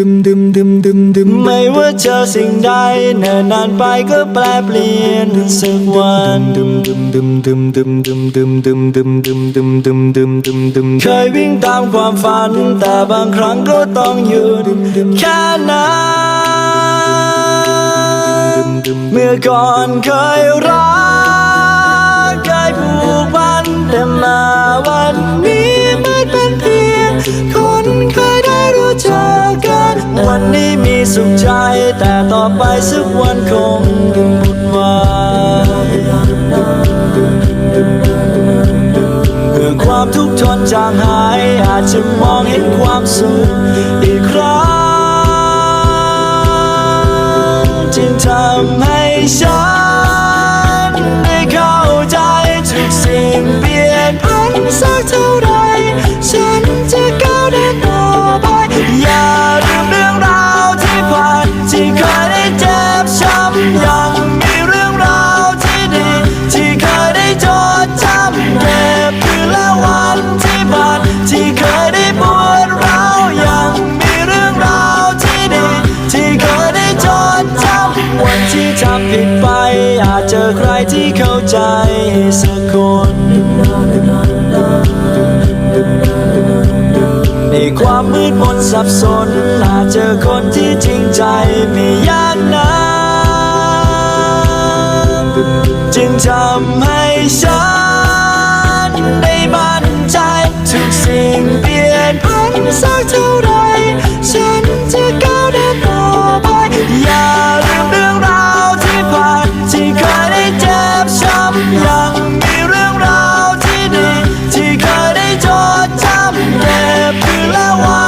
ดึมดึมดึมดึมดึมไม่ว่าเจอสิ่งใดเนิ่นนานไปก็แปลเปลี่ยนสักวันดึมดึมดึมดึมดึมดึมดึมดึมดึมดึมดึมดึมดึมดึมดึมเคยวิ่งตามความฝัน แต่บางครั้งก็ต้องหยุดแค่นั้นเมื่อก่อนเคยรักเคยผูกพันแต่มาวัน สุขใจ แต่ต่อไปสักวันคงหมดวายเมื่อความทุกข์ทนจางหาย อาจจะมองเห็นความสุขอีกครั้งจึงทำให้ฉัน ที่ทำผิดไป อาจเจอใครที่เข้าใจสักคนในความมืดมนสับสน อาจเจอคนที่จริงใจไม่ยากนะจึงทำให้ฉัน เจ็บคือละวัน